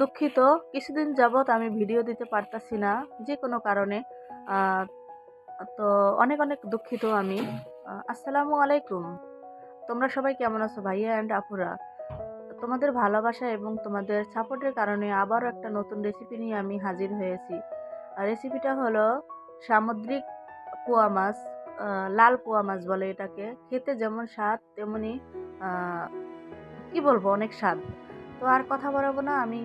দুঃখিত, কিছুদিন যাবৎ আমি ভিডিও দিতে পারতাছি না যে কোনো কারণে তো অনেক অনেক দুঃখিত আমি। আসসালামু আলাইকুম। তোমরা সবাই কেমন আছো ভাইয়া অ্যান্ড আপুরা? তোমাদের ভালোবাসা এবং তোমাদের সাপোর্টের কারণে আবারও একটা নতুন রেসিপি নিয়ে আমি হাজির হয়েছি। রেসিপিটা হলো সামুদ্রিক পোয়া মাছ লাল পোয়া মাছ বলে এটাকে। খেতে যেমন স্বাদ, তেমনি কি বলব, অনেক স্বাদ। তো আর কথা বাড়াবো না, আমি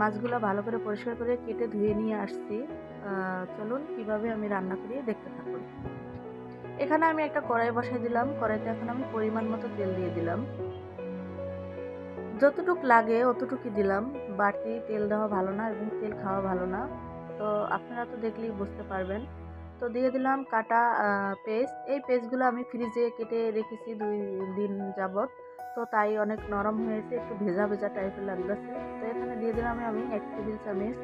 মাছগুলো ভালো করে পরিষ্কার করে কেটে ধুয়ে নিয়ে আসছি। চলুন কীভাবে আমি রান্না করি দেখতে থাকুন। এখানে আমি একটা কড়াই বসাই দিলাম, কড়াইতে এখন আমি পরিমাণ মতো তেল দিয়ে দিলাম। যতটুক লাগে অতটুকুই দিলাম। বাড়তি তেল দেওয়া ভালো না এবং তেল খাওয়া ভালো না। তো আপনারা তো দেখলেই বুঝতে পারবেন। তো দিয়ে দিলাম কাটা পেস্ট। এই পেস্টগুলো আমি ফ্রিজে কেটে রেখেছি দুই দিন যাবত তো তাই অনেক নরম হয়েছে একটু ভেজা ভেজা টাইপের লাগতেছে তো এখানে দিয়ে দিলাম আমি এক টেবিল চামচ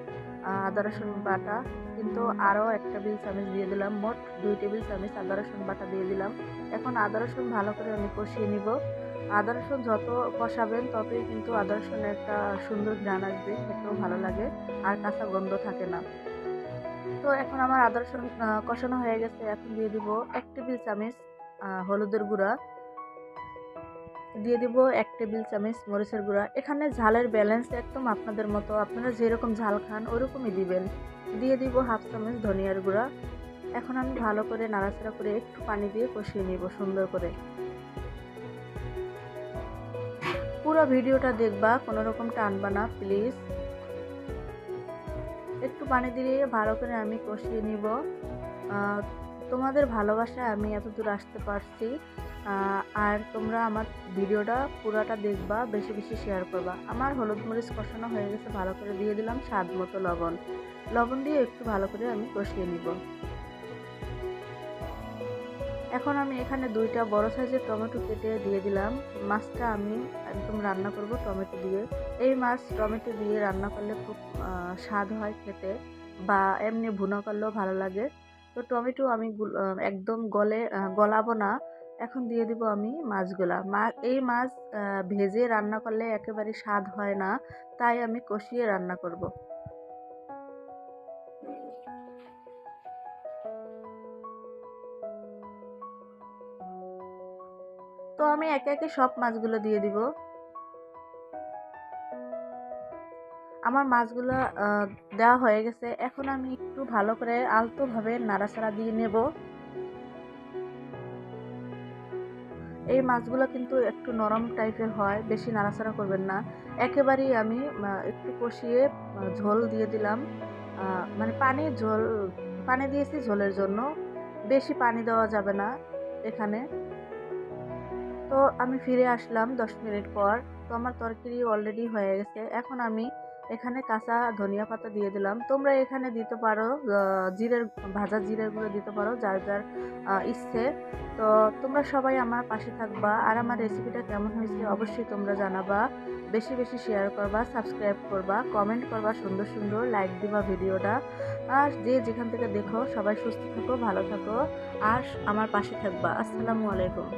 আদা রসুন বাটা। কিন্তু আরও এক টেবিল চামচ দিয়ে দিলাম, মোট দুই টেবিল চামচ আদা রসুন বাটা দিয়ে দিলাম। এখন আদা রসুন ভালো করে আমি কষিয়ে নিব। আদা রসুন যত কষাবেন ততই কিন্তু আদা রসুনের একটা সুন্দর ঘ্রাণ আসবে, খেতেও ভালো লাগে আর কাঁচা গন্ধ থাকে না। তো এখন আমার আদা রসুন কষানো হয়ে গেছে। এখন দিয়ে দিব এক টেবিল চামচ হলুদের গুঁড়া। দিয়ে দিব এক টেবিল চামচ মরিচের গুঁড়া। এখানে ঝালের ব্যালেন্স একদম আপনাদের মতো। আপনারা যেরকম ঝাল খান, ওরকমই দিবেন। দিয়ে দিব হাফ চামচ ধনিয়ার গুঁড়া। এখন আমি ভালো করে নাড়াচাড়া করে একটু পানি দিয়ে কষিয়ে নিব সুন্দর করে। পুরো ভিডিওটা দেখবা কোনো রকম টানবা না প্লিজ একটু পানি দিয়ে ভালো করে আমি কষিয়ে নিব। তোমাদের ভালোবাসায় আমি এত দূর আসতে পারছি। আর তোমরা আমার ভিডিওটা পুরাটা দেখবা, বেশি বেশি শেয়ার করবা। আমার হলুদ মরিচ কষানো হয়ে গেছে, ভালো করে দিয়ে দিলাম স্বাদ মতো লবণ। লবণ দিয়ে একটু ভালো করে আমি কষিয়ে নিব। এখন আমি এখানে দুইটা বড় সাইজের টমেটো কেটে দিয়ে দিলাম। মাছটা আমি একদম রান্না করব টমেটো দিয়ে। এই মাছ টমেটো দিয়ে রান্না করলে খুব স্বাদ হয় খেতে বা এমনি ভুনা করলেও ভালো লাগে। তো টমেটো আমি একদম গলে গলাবো না। এখন দিয়ে দিব আমি মাছগুলা। মা, এই মাছ ভেজে রান্না করলে একেবারে স্বাদ হয় না, তাই আমি কষিয়ে রান্না করব। তো আমি একে একে সব মাছগুলো দিয়ে দিব। আমার মাছগুলো দেওয়া হয়ে গেছে। এখন আমি একটু ভালো করে আলতোভাবে নাড়াচাড়া দিয়ে নেব। এই মাছগুলো কিন্তু একটু নরম টাইপের হয়, বেশি নাড়াচাড়া করবেন না। একেবারেই আমি একটু কষিয়ে ঝোল দিয়ে দিলাম। মানে পানি ঝোল, পানি দিয়েছি ঝোলের জন্য। বেশি পানি দেওয়া যাবে না এখানে। তো আমি ফিরে আসলাম দশ মিনিট পর। তো আমার তরকারি অলরেডি হয়ে গেছে। এখন আমি এখানে কাঁচা ধনিয়া পাতা দিয়ে দিলাম। তোমরা এখানে দিতে পারো জিরের, ভাজা জিরের গুঁড়ো দিতে পারো, যার যার ইচ্ছে। তো তোমরা সবাই আমার পাশে থাকবা আর আমার রেসিপিটা কেমন হয়েছে অবশ্যই তোমরা জানাবা। বেশি বেশি শেয়ার করবা সাবস্ক্রাইব করবা কমেন্ট করবা, সুন্দর সুন্দর লাইক দিবা ভিডিওটা। আর যে যেখান থেকে দেখো সবাই সুস্থ থাকো, ভালো থাকো। আর আমার পাশে থাকবা। আসসালামু আলাইকুম।